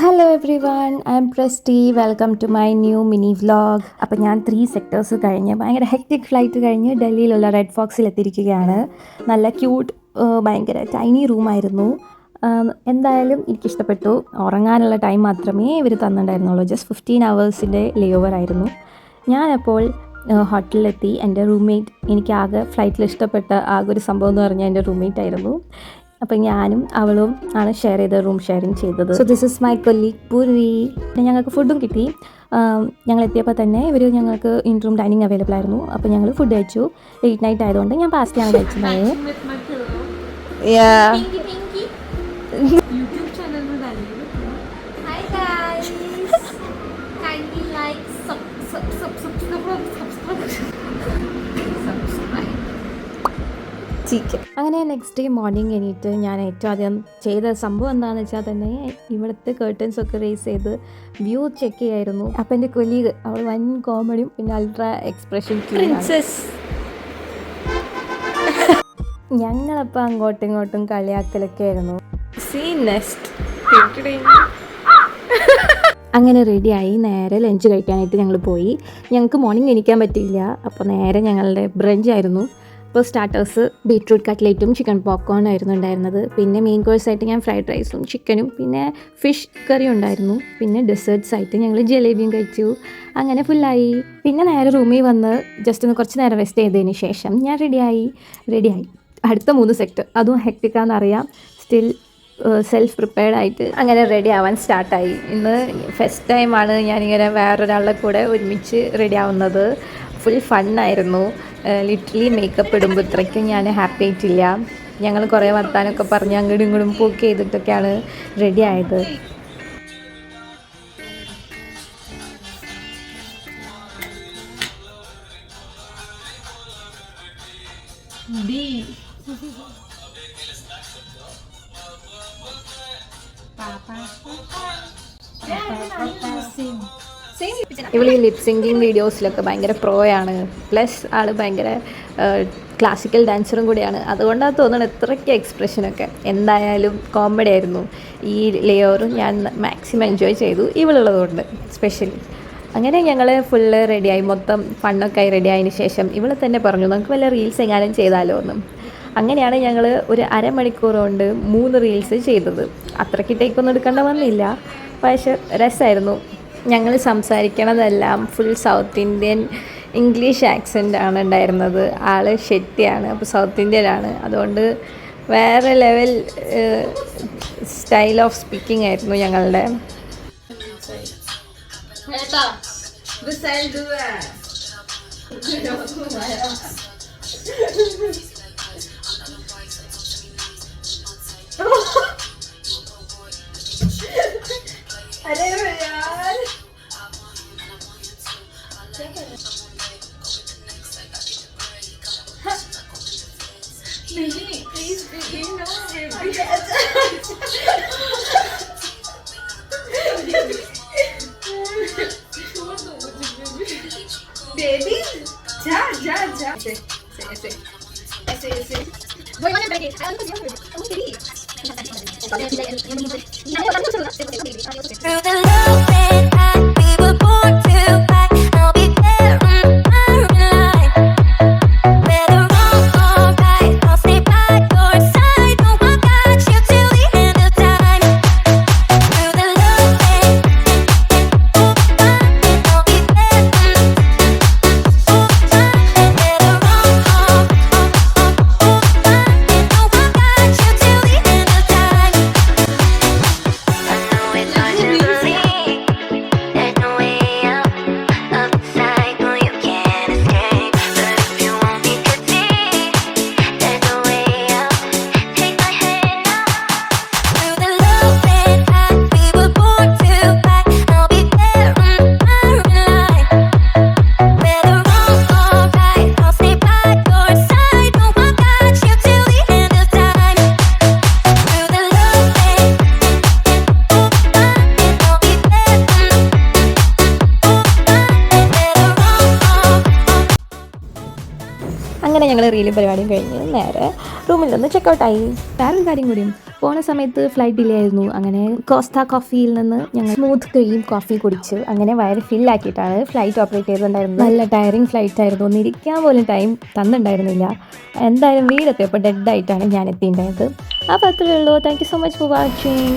Hello everyone I am Presty welcome to my new mini vlog അപ്പോൾ ഞാൻ three sectors കഴിഞ്ഞ് ഭയങ്കര hectic flight കഴിഞ്ഞ് ഡൽഹിയിലുള്ള റെഡ് ഫോക്സിൽ എത്തിയിരിക്കുകയാണ്. നല്ല ക്യൂട്ട് ഭയങ്കര ടൈനി റൂമായിരുന്നു എന്തായാലും എനിക്കിഷ്ടപ്പെട്ടു. ഉറങ്ങാനുള്ള ടൈം മാത്രമേ ഇവർ തന്നിട്ടുണ്ടായിരുന്നുള്ളൂ. ജസ്റ്റ് ഫിഫ്റ്റീൻ അവേഴ്സിന്റെ ലേ ഓവർ ആയിരുന്നു. ഞാനപ്പോൾ ഹോട്ടലിലെത്തി എന്റെ റൂംമേറ്റ് എനിക്ക് ആകെ ഫ്ലൈറ്റിൽ ഇഷ്ടപ്പെട്ട ആകെ ഒരു സംഭവം എന്ന് പറഞ്ഞാൽ എന്റെ റൂംമേറ്റ് ആയിരുന്നു. അപ്പം ഞാനും അവളും ആണ് ഷെയർ ചെയ്ത റൂം ഷെയറിങ് ചെയ്തത്. So this is my colleague Purvi പിന്നെ ഞങ്ങൾക്ക് ഫുഡും കിട്ടി. ഞങ്ങൾ എത്തിയപ്പോൾ തന്നെ ഇവർ ഞങ്ങൾക്ക് ഇൻ റൂം ഡൈനിങ് അവൈലബിൾ ആയിരുന്നു. അപ്പോൾ ഞങ്ങൾ ഫുഡ് കഴിച്ചു. ലേറ്റ് നൈറ്റ് ആയതുകൊണ്ട് ഞാൻ പാസ്റ്റയാണ് കഴിച്ചത്. With ചിക്കൻ അങ്ങനെ നെക്സ്റ്റ് ഡേ മോർണിംഗ് എണീറ്റ് ഞാൻ ഏറ്റവും ആദ്യം ചെയ്ത സംഭവം എന്താണെന്ന് വെച്ചാൽ തന്നെ ഇവിടുത്തെ കേർട്ടൻസ് ഒക്കെ റേസ് ചെയ്ത് വ്യൂ ചെക്ക് ചെയ്യായിരുന്നു. അപ്പം എന്റെ കൊലീഗ് അവൾ വൻ കോമഡിയും പിന്നെ അൾട്രാ എക്സ്പ്രഷൻ ഞങ്ങളപ്പോൾ അങ്ങോട്ടും ഇങ്ങോട്ടും കളിയാക്കലൊക്കെ ആയിരുന്നു. സീ നെക്സ്റ്റ് അങ്ങനെ റെഡിയായി നേരെ ലഞ്ച് കഴിക്കാനായിട്ട് ഞങ്ങൾ പോയി. ഞങ്ങൾക്ക് മോർണിംഗ് എണീക്കാൻ പറ്റിയില്ല. അപ്പോൾ നേരെ ഞങ്ങളുടെ ബ്രഞ്ച് ആയിരുന്നു. അപ്പോൾ സ്റ്റാർട്ടേഴ്സ് ബീട്രൂട്ട് കട്ട്ലേറ്റും ചിക്കൻ പോപ്കോൺ ആയിരുന്നു ഉണ്ടായിരുന്നത്. പിന്നെ മെയിൻ കോഴ്സ് ആയിട്ട് ഞാൻ ഫ്രൈഡ് റൈസും ചിക്കനും പിന്നെ ഫിഷ് കറി ഉണ്ടായിരുന്നു. പിന്നെ ഡെസേർട്ട്സ് ആയിട്ട് ഞങ്ങൾ ജലേബിയും കഴിച്ചു. അങ്ങനെ ഫുള്ളായി പിന്നെ നേരെ റൂമിൽ വന്ന് ജസ്റ്റ് ഒന്ന് കുറച്ച് നേരം റെസ്റ്റ് ചെയ്തതിന് ശേഷം ഞാൻ റെഡിയായി റെഡിയായി അടുത്ത മൂന്ന് സെക്ടർ അതും ഹെക്ടിക്കാന്നറിയാം സ്റ്റിൽ സെൽഫ് പ്രിപ്പയർഡ് ആയിട്ട് അങ്ങനെ റെഡി ആവാൻ സ്റ്റാർട്ടായി ഇന്ന് ഫസ്റ്റ് ടൈമാണ് ഞാനിങ്ങനെ വേറൊരാളുടെ കൂടെ ഒരുമിച്ച് റെഡി ആവുന്നത്. ഫുൾ ഫണ്ണായിരുന്നു ലിറ്ററലി മേക്കപ്പ് ഇടുമ്പോൾ ഇത്രയ്ക്കും ഞാൻ ഹാപ്പി ആയിട്ടില്ല ഞങ്ങൾ കുറേ വർത്താനമൊക്കെ പറഞ്ഞ് അങ്ങോട്ടും ഇങ്ങോട്ടും പൂക്ക് ചെയ്തിട്ടൊക്കെയാണ് റെഡി ആയത്. Papa. Same. ഇവൾ ഈ ലിപ് സിങ്കിങ് വീഡിയോസിലൊക്കെ ഭയങ്കര പ്രോയാണ് പ്ലസ് ആൾ ഭയങ്കര ക്ലാസിക്കൽ ഡാൻസറും കൂടിയാണ്. അതുകൊണ്ടാണ് തോന്നുന്നത് ഇത്രയ്ക്ക് എക്സ്പ്രഷനൊക്കെ എന്തായാലും കോമഡി ആയിരുന്നു. ഈ ലേയറും ഞാൻ മാക്സിമം എൻജോയ് ചെയ്തു ഇവളുള്ളതുകൊണ്ട് സ്പെഷ്യലി അങ്ങനെ ഞങ്ങൾ ഫുള്ള് റെഡിയായി മൊത്തം ഫണ്ണൊക്കെ ആയി റെഡി ആയതിന് ശേഷം ഇവൾ തന്നെ പറഞ്ഞു നമുക്ക് വല്ല റീൽസ് എങ്ങാനും ചെയ്താലോ എന്നും. അങ്ങനെയാണ് ഞങ്ങൾ ഒരു അരമണിക്കൂർ കൊണ്ട് മൂന്ന് റീൽസ് ചെയ്തത്. അത്രയ്ക്ക് ടേക്കൊന്നും എടുക്കേണ്ട വന്നില്ല. പക്ഷേ രസമായിരുന്നു ഞങ്ങൾ സംസാരിക്കണതെല്ലാം full South Indian English accent ആണ് ഉണ്ടായിരുന്നത് ആൾ ഷെട്ടിയാണ് അപ്പോൾ സൗത്ത് ഇന്ത്യയിലാണ് അതുകൊണ്ട് വേറെ ലെവൽ സ്റ്റൈൽ ഓഫ് സ്പീക്കിംഗ് ആയിരുന്നു ഞങ്ങളുടെ. This I'll do it. Sí, sí, sí. Sí, sí. Voy a emprender. Ah, no, no, no. Te lo ഞങ്ങൾ റീലും പരിപാടിയും കഴിഞ്ഞ് നേരെ റൂമിൽ നിന്ന് ചെക്കൗട്ടായി വേറൊരു കാര്യം കൂടിയും പോണ സമയത്ത് ഫ്ലൈറ്റ് ഡിലേ ആയിരുന്നു. അങ്ങനെ കോസ്ത കോഫിയിൽ നിന്ന് ഞങ്ങൾ സ്മൂത്ത് ക്രീം കോഫി കുടിച്ചു അങ്ങനെ വയറ് ഫില്ലാക്കിയിട്ടാണ് ഫ്ലൈറ്റ് ഓപ്പറേറ്റ് ചെയ്തിട്ടുണ്ടായിരുന്നത് നല്ല ടയറിങ് ഫ്ലൈറ്റ് ആയിരുന്നു. ഒന്ന് ഇരിക്കാൻ പോലും ടൈം തന്നിട്ടുണ്ടായിരുന്നില്ല. എന്തായാലും വീടെത്തിയപ്പോൾ ഡെഡായിട്ടാണ് ഞാൻ എത്തിയിട്ടുണ്ടായത്. അപ്പോൾ അത്രയേ ഉള്ളൂ thank you so much for watching